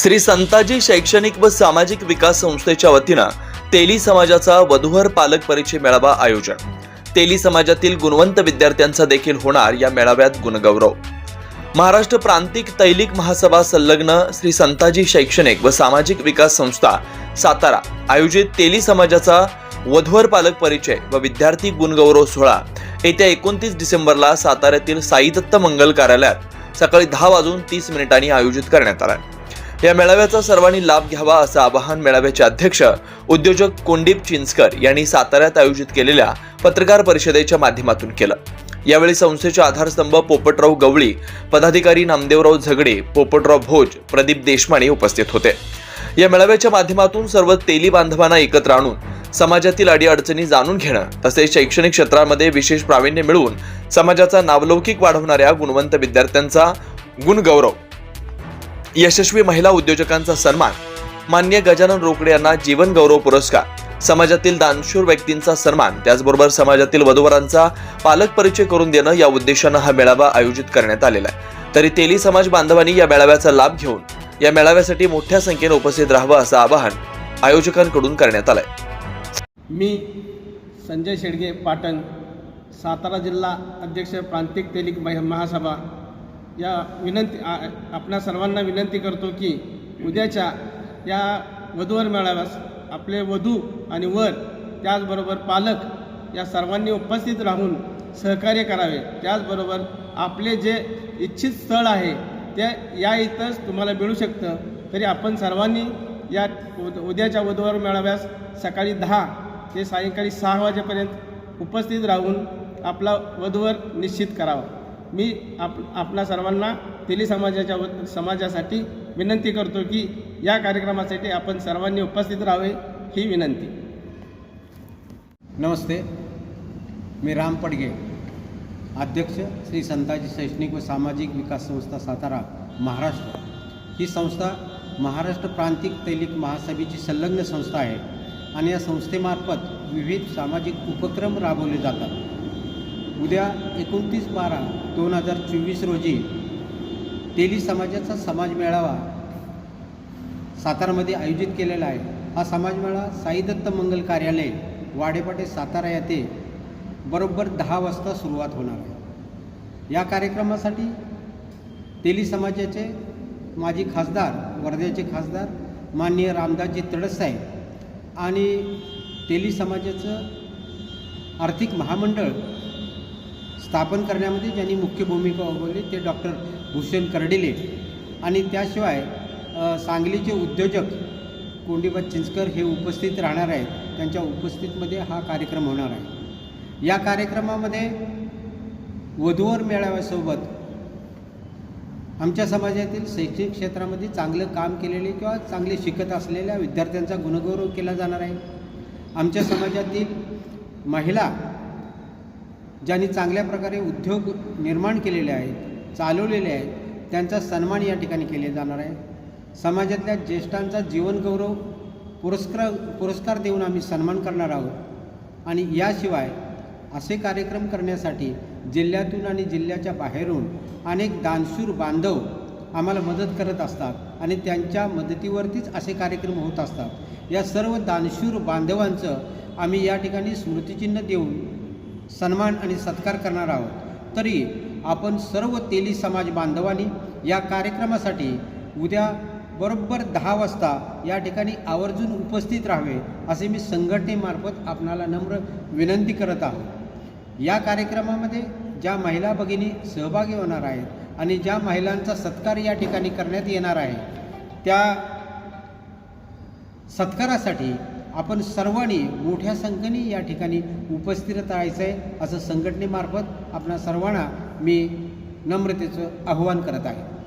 श्री संताजी शैक्षणिक व सामाजिक विकास संस्थेच्या वतीनं तेली समाजाचा वधूवर पालक परिचय मेळावा आयोजन. तेली समाजातील गुणवंत विद्यार्थ्यांचा देखील होणार या मेळाव्यात गुणगौरव. महाराष्ट्र प्रांतिक तैलिक महासभा संलग्न श्री संताजी शैक्षणिक व सामाजिक विकास संस्था सातारा आयोजित तेली समाजाचा वधूवर पालक परिचय व विद्यार्थी गुणगौरव सोहळा येत्या एकोणतीस डिसेंबरला साताऱ्यातील साईदत्त मंगल कार्यालयात सकाळी दहा वाजून तीस मिनिटांनी आयोजित करण्यात आला. आहे या मेळाव्याचा सर्वांनी लाभ घ्यावा असं आवाहन मेळाव्याचे अध्यक्ष उद्योजक कोंडीप चिंचकर यांनी साताऱ्यात आयोजित केलेल्या पत्रकार परिषदेच्या माध्यमातून केलं. यावेळी संस्थेचे आधारस्तंभ पोपटराव गवळी पदाधिकारी नामदेवराव झगडे पोपटराव भोज प्रदीप देशमाने उपस्थित होते. या मेळाव्याच्या माध्यमातून सर्व तेली बांधवांना एकत्र आणून समाजातील अडीअडचणी जाणून घेणं तसेच शैक्षणिक क्षेत्रामध्ये विशेष प्रावीण्य मिळवून समाजाचा नावलौकिक वाढवणाऱ्या गुणवंत विद्यार्थ्यांचा गुणगौरव यशस्वी महिला उद्योजकांचा सन्मान. मान्य गजानन रोकडे यांना जीवन गौरव पुरस्कार. समाजातील दानशूर व्यक्तींचा सन्मान. त्याचबरोबर समाजातील वधूवरांचा पालक परिचय करून देणं या उद्देशानं हा मेळावा आयोजित करण्यात आलेला आहे. तरी तेली समाज बांधवांनी या मेळाव्याचा लाभ घेऊन या मेळाव्यासाठी मोठ्या संख्येने उपस्थित राहावं असं आवाहन आयोजकांकडून करण्यात आलंय. मी संजय शेडगे पाटण सातारा जिल्हा अध्यक्ष प्रांतिक तेलिक महासभा या विनंती आपल्या आपणा सर्वांना विनंती करतो की उद्याच्या या वधूवर मेळाव्यास आपले वधू आणि वर त्याचबरोबर पालक या सर्वांनी उपस्थित राहून सहकार्य करावे. त्याचबरोबर आपले जे इच्छित स्थळ आहे ते या इथंच तुम्हाला मिळू शकतं. तरी आपण सर्वांनी या उद- उद्याच्या वधूवर मेळाव्यास सकाळी दहा ते सायंकाळी सहा वाजेपर्यंत उपस्थित राहून आपला वधूवर निश्चित करावा. मी आप आपणा सर्वांना तेली समाजाच्या व समाजासाठी विनंती करतो की या कार्यक्रमासाठी आपण सर्वांनी उपस्थित राहावे ही विनंती. नमस्ते. मी राम पडगे अध्यक्ष श्री संताजी शैक्षणिक व सामाजिक विकास संस्था सातारा महाराष्ट्र. ही संस्था महाराष्ट्र प्रांतिक तैलिक महासभेची संलग्न संस्था आहे आणि या संस्थेमार्फत विविध सामाजिक उपक्रम राबवले जातात. उद्या एकोणतीस बारा दोन हजार चोवीस रोजी तेली समाजाचा समाज मेळावा सातारामध्ये आयोजित केलेला आहे. हा समाज मेळावा साईदत्त मंगल कार्यालय वाडेपाटे सातारा येथे बरोबर दहा वाजता सुरुवात होणार आहे. या कार्यक्रमासाठी तेली समाजाचे माजी खासदार वर्ध्याचे खासदार माननीय रामदासजी तडससाहेब आणि तेली समाजाचं आर्थिक महामंडळ स्थापन करण्यामध्ये ज्यांनी मुख्य भूमिका उभवली ते डॉक्टर भूषण कर्डिले. आणि त्याशिवाय सांगलीचे उद्योजक कोंडीबा चिंचकर हे उपस्थित राहणार आहेत. त्यांच्या उपस्थितीमध्ये हा कार्यक्रम होणार आहे. या कार्यक्रमामध्ये वधूवर मेळाव्यासोबत आमच्या समाजातील शैक्षणिक क्षेत्रामध्ये चांगलं काम केलेले किंवा चांगले शिकत असलेल्या विद्यार्थ्यांचा गुणगौरव केला जाणार आहे. आमच्या समाजातील महिला ज्यांनी चांगल्या प्रकारे उद्योग निर्माण केलेले आहेत चालवलेले आहेत त्यांचा सन्मान या ठिकाणी केले जाणार आहे. समाजातल्या ज्येष्ठांचा जीवनगौरव पुरस्कार पुरस्कार देऊन आम्ही सन्मान करणार आहोत. आणि याशिवाय असे कार्यक्रम करण्यासाठी जिल्ह्यातून आणि जिल्ह्याच्या बाहेरून अनेक दानशूर बांधव आम्हाला मदत करत असतात आणि त्यांच्या मदतीवरतीच असे कार्यक्रम होत असतात. या सर्व दानशूर बांधवांचं आम्ही या ठिकाणी स्मृतिचिन्ह देऊन सन्मान आणि सत्कार करणार आहोत. तरी आपण सर्व तेली समाज बांधवांनी या कार्यक्रमासाठी उद्या बरोबर दहा वाजता या ठिकाणी आवर्जून उपस्थित राहावे असे मी संघटनेमार्फत आपणाला नम्र विनंती करत आहोत या कार्यक्रमामध्ये ज्या महिला भगिनी सहभागी होणार आहेत आणि ज्या महिलांचा सत्कार या ठिकाणी करण्यात येणार आहे त्या सत्कारासाठी आपण सर्वांनी मोठ्या संख्येने या ठिकाणी उपस्थित राहायचं आहे असं संघटनेमार्फत आपणा सर्वांना मी नम्रतेचं आव्हान करत आहे.